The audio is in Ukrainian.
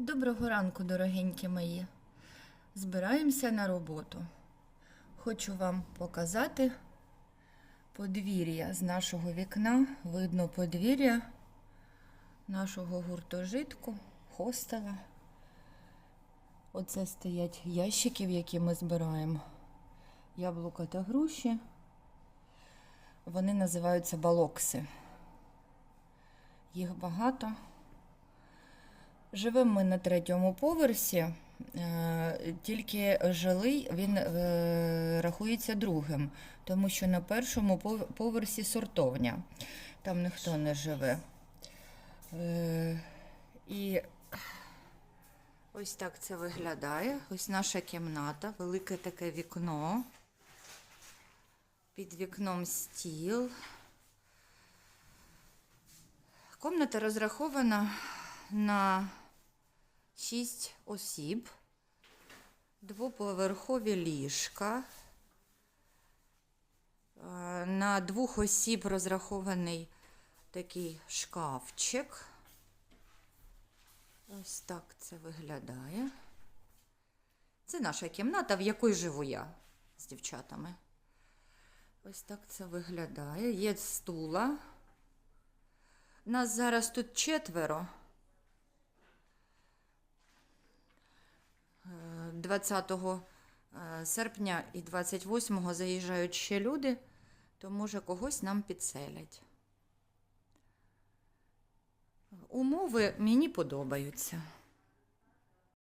Доброго ранку, дорогенькі мої. Збираємося на роботу. Хочу вам показати подвір'я з нашого вікна. Видно подвір'я нашого гуртожитку, хостела. Оце стоять ящики, в які ми збираємо яблука та груші. Вони називаються балокси. Їх багато. Живемо ми на третьому поверсі, е, тільки жилий він е, рахується другим, тому що на першому поверсі сортовня, там ніхто не живе. Е, І ось так це виглядає. Ось наша кімната, велике таке вікно. Під вікном стіл. Комната розрахована на 6 осіб, двоповерхові ліжка. Е, На двох осіб розрахований такий шкафчик. Ось так це виглядає. Це наша кімната, в якій живу я з дівчатами. Ось так це виглядає. Є стула. Нас зараз тут четверо. 20 е, серпня і 28 заїжджають ще люди, то може когось нам підселять. Умови мені подобаються.